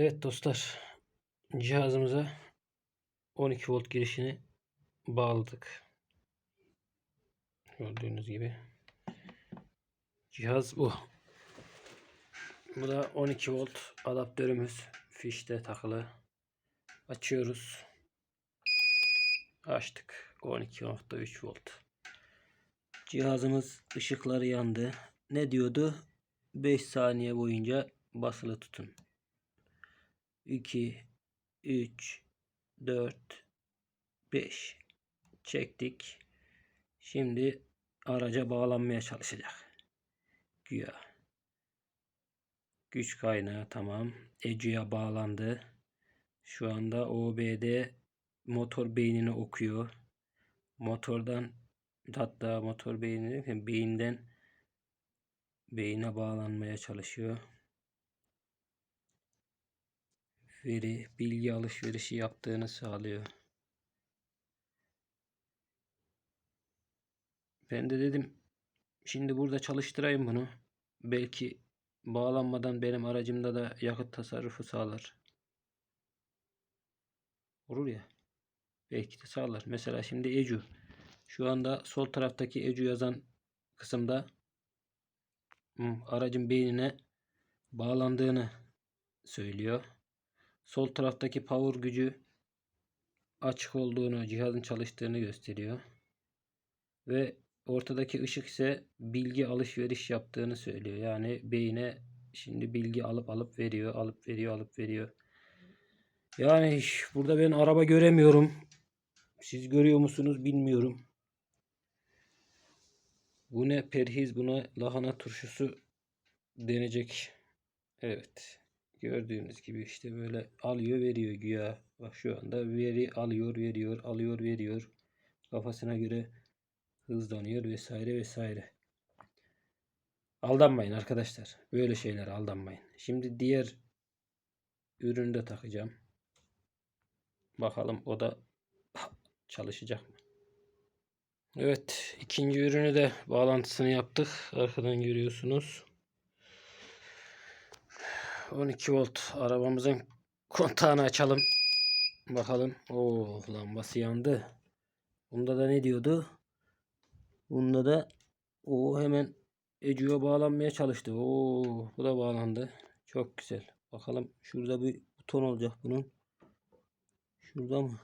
Evet dostlar. Cihazımıza 12 volt girişini bağladık. Gördüğünüz gibi. Cihaz bu. Bu da 12 volt adaptörümüz. Fişte takılı. Açıyoruz. Açtık. 12.3 volt. Cihazımız ışıkları yandı. Ne diyordu? 5 saniye boyunca basılı tutun. 2 3 4 5 çektik. Şimdi araca bağlanmaya çalışacak. Güya. Güç kaynağı tamam. ECU'ya bağlandı. Şu anda OBD motor beynini okuyor. Motordan hatta motor beynini beyinden beyine bağlanmaya çalışıyor. Veri, bilgi alışverişi yaptığını sağlıyor. Ben de dedim şimdi burada çalıştırayım bunu. Belki bağlanmadan benim aracımda da yakıt tasarrufu sağlar. Olur ya. Belki de sağlar. Mesela şimdi ECU. Şu anda sol taraftaki ECU yazan kısımda hmm, aracın beynine bağlandığını söylüyor. Sol taraftaki power gücü açık olduğunu, cihazın çalıştığını gösteriyor. Ve ortadaki ışık ise bilgi alışveriş yaptığını söylüyor. Yani beyine şimdi bilgi alıp alıp veriyor, alıp veriyor, alıp veriyor. Yani burada ben araba göremiyorum. Siz görüyor musunuz bilmiyorum. Bu ne perhiz buna lahana turşusu denecek. Evet. Gördüğünüz gibi işte böyle alıyor veriyor güya. Bak şu anda veri alıyor veriyor alıyor veriyor. Kafasına göre hızlanıyor vesaire vesaire. Aldanmayın arkadaşlar. Böyle şeylere aldanmayın. Şimdi diğer ürünü de takacağım. Bakalım o da çalışacak mı? Evet. ikinci ürünü de bağlantısını yaptık. Arkadan görüyorsunuz. 12 volt arabamızın kontağını açalım. Bakalım. Oo lambası yandı. Bunda da ne diyordu? Bunda da o hemen ECU'ya bağlanmaya çalıştı. Oo bu da bağlandı. Çok güzel. Bakalım şurada bir buton olacak bunun. Şurada mı?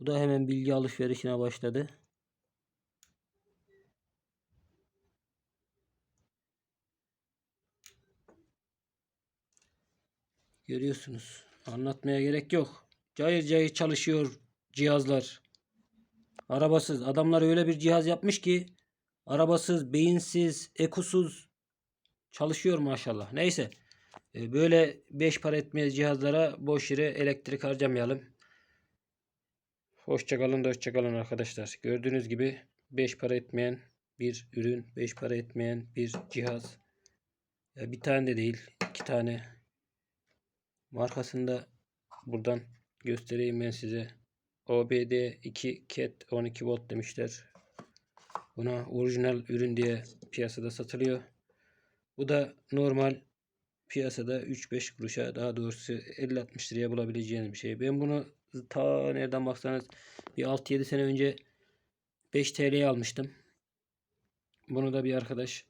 Bu da hemen bilgi alışverişine başladı. Görüyorsunuz. Anlatmaya gerek yok. Cayır cayır çalışıyor cihazlar. Arabasız. Adamlar öyle bir cihaz yapmış ki arabasız, beyinsiz, ekusuz çalışıyor maşallah. Neyse. e, Böyle beş para etmez cihazlara boş yere elektrik harcamayalım. Hoşçakalın da hoşçakalın arkadaşlar. Gördüğünüz gibi 5 para etmeyen bir ürün, 5 para etmeyen bir cihaz. Ya bir tane de değil, iki tane. Markasında buradan göstereyim ben size. OBD 2 CAT 12 volt demişler. Buna orijinal ürün diye piyasada satılıyor. Bu da normal piyasada 3-5 kuruşa daha doğrusu 50-60 liraya bulabileceğiniz bir şey. Ben bunu ta nereden baksanız bir 6-7 sene önce 5 TL'ye almıştım. Bunu da bir arkadaş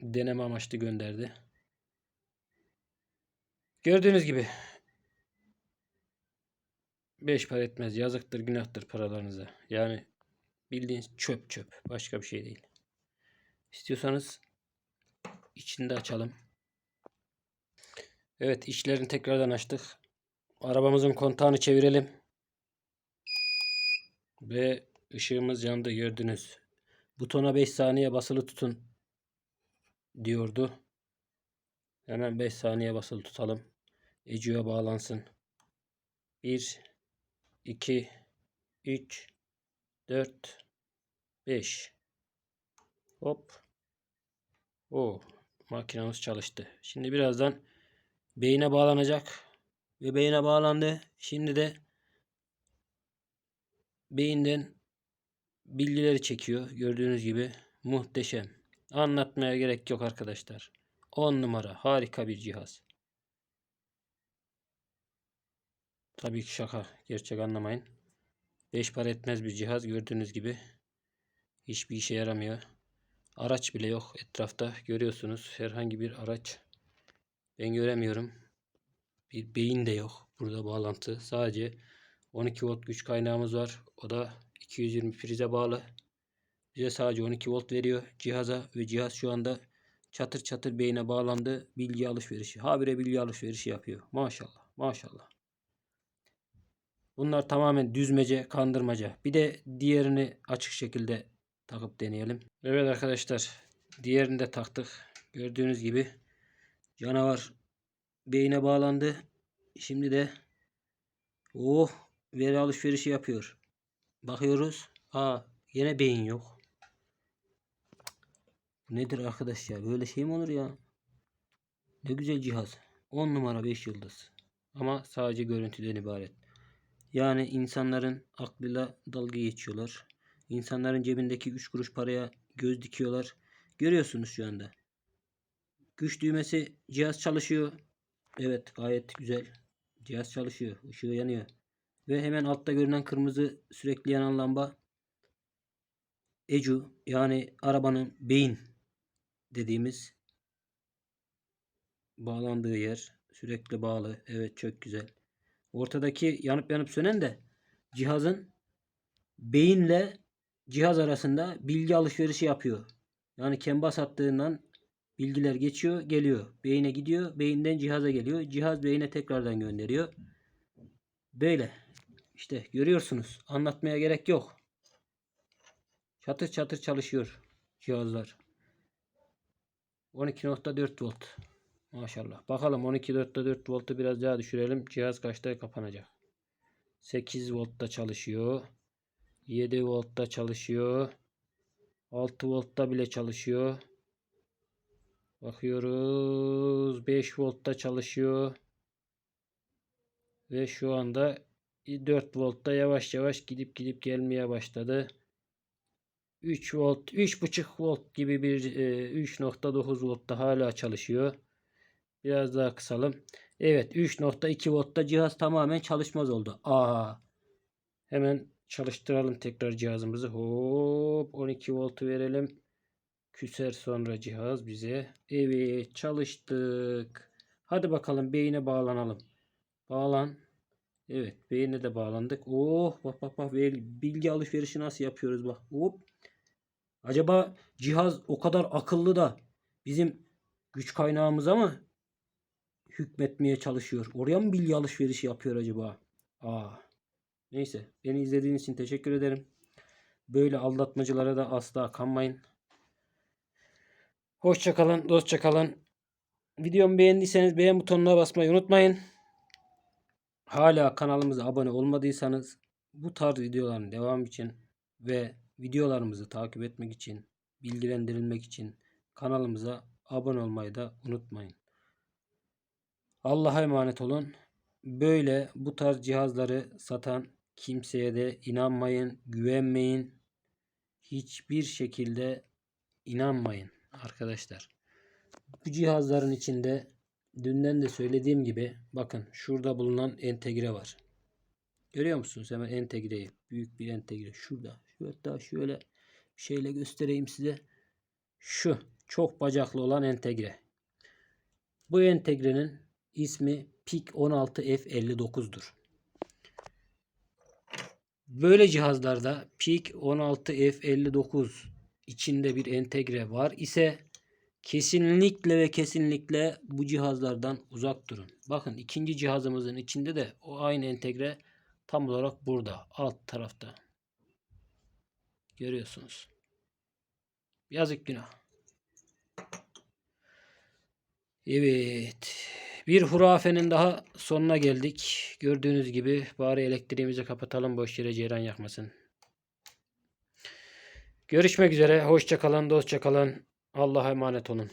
deneme amaçlı gönderdi. Gördüğünüz gibi 5 para etmez. Yazıktır, günahtır paralarınıza. Yani bildiğiniz çöp çöp. Başka bir şey değil. İstiyorsanız içini de açalım. Evet içlerini tekrardan açtık. Arabamızın kontağını çevirelim. Ve ışığımız yandı gördünüz. Butona 5 saniye basılı tutun diyordu. Hemen 5 saniye basılı tutalım. ECU'ya bağlansın. 1 2 3 4 5 Hop. O makinamız çalıştı. Şimdi birazdan beyine bağlanacak. Ve beyine bağlandı. Şimdi de beyinden bilgileri çekiyor. Gördüğünüz gibi muhteşem. Anlatmaya gerek yok arkadaşlar. 10 numara. Harika bir cihaz. Tabii ki şaka. Gerçek anlamayın. 5 para etmez bir cihaz. Gördüğünüz gibi. Hiçbir işe yaramıyor. Araç bile yok etrafta. Görüyorsunuz. Herhangi bir araç. Ben göremiyorum. Bir beyin de yok. Burada bağlantı. Sadece 12 volt güç kaynağımız var. O da 220 prize bağlı. Bize sadece 12 volt veriyor cihaza ve cihaz şu anda çatır çatır beyine bağlandı. Bilgi alışverişi. Habire bilgi alışverişi yapıyor. Maşallah. Maşallah. Bunlar tamamen düzmece, kandırmaca. Bir de diğerini açık şekilde takıp deneyelim. Evet arkadaşlar. Diğerini de taktık. Gördüğünüz gibi canavar beyine bağlandı. Şimdi de oh veri alışverişi yapıyor. Bakıyoruz. Aa yine beyin yok. Nedir arkadaş ya? Böyle şey mi olur ya? Ne güzel cihaz. 10 numara 5 yıldız. Ama sadece görüntüden ibaret. Yani insanların aklıyla dalga geçiyorlar. İnsanların cebindeki 3 kuruş paraya göz dikiyorlar. Görüyorsunuz şu anda. Güç düğmesi cihaz çalışıyor. Evet gayet güzel. Cihaz çalışıyor. Işığı yanıyor. Ve hemen altta görünen kırmızı sürekli yanan lamba ECU yani arabanın beyin dediğimiz bağlandığı yer. Sürekli bağlı. Evet çok güzel. Ortadaki yanıp yanıp sönen de cihazın beyinle cihaz arasında bilgi alışverişi yapıyor. Yani kembas attığından bilgiler geçiyor, geliyor. Beyine gidiyor, beyinden cihaza geliyor. Cihaz beyine tekrardan gönderiyor. Böyle. İşte görüyorsunuz. Anlatmaya gerek yok. Çatır çatır çalışıyor cihazlar. 12.4 volt. Maşallah. Bakalım 12.4 voltu biraz daha düşürelim. Cihaz kaçta kapanacak? 8 voltta çalışıyor. 7 voltta çalışıyor. 6 voltta bile çalışıyor. Bakıyoruz. 5 voltta çalışıyor. Ve şu anda 4 voltta yavaş yavaş gidip gidip gelmeye başladı. 3 volt, 3.5 volt gibi bir 3.9 voltta hala çalışıyor. Biraz daha kısalım. Evet 3.2 voltta cihaz tamamen çalışmaz oldu. Aa. Hemen çalıştıralım tekrar cihazımızı. Hop 12 voltu verelim. Küser sonra cihaz bize. Evet çalıştık. Hadi bakalım beyine bağlanalım. Bağlan. Evet beyine de bağlandık. Oh bak bak bak bilgi alışverişi nasıl yapıyoruz bak. Hop. Acaba cihaz o kadar akıllı da bizim güç kaynağımıza mı hükmetmeye çalışıyor? Oraya mı bilgi alışverişi yapıyor acaba? Aa. Neyse beni izlediğiniz için teşekkür ederim. Böyle aldatmacılara da asla kanmayın. Dostça kalın. Videomu beğendiyseniz beğen butonuna basmayı unutmayın. Hala kanalımıza abone olmadıysanız bu tarz videoların devam için ve videolarımızı takip etmek için, bilgilendirilmek için kanalımıza abone olmayı da unutmayın. Allah'a emanet olun. Böyle bu tarz cihazları satan kimseye de inanmayın, güvenmeyin. Hiçbir şekilde inanmayın arkadaşlar. Bu cihazların içinde dünden de söylediğim gibi bakın şurada bulunan entegre var. Görüyor musunuz? Hemen entegreyi. Büyük bir entegre. Şurada. Şu hatta şöyle bir şeyle göstereyim size. Şu çok bacaklı olan entegre. Bu entegrenin ismi PIC 16F59'dur. Böyle cihazlarda PIC 16F59 içinde bir entegre var ise kesinlikle ve kesinlikle bu cihazlardan uzak durun. Bakın ikinci cihazımızın içinde de o aynı entegre tam olarak burada alt tarafta. Görüyorsunuz. Yazık günah. Evet. Bir hurafenin daha sonuna geldik. Gördüğünüz gibi bari elektriğimizi kapatalım boş yere ceyran yakmasın. Görüşmek üzere. Hoşça kalın, dostça kalın. Allah'a emanet olun.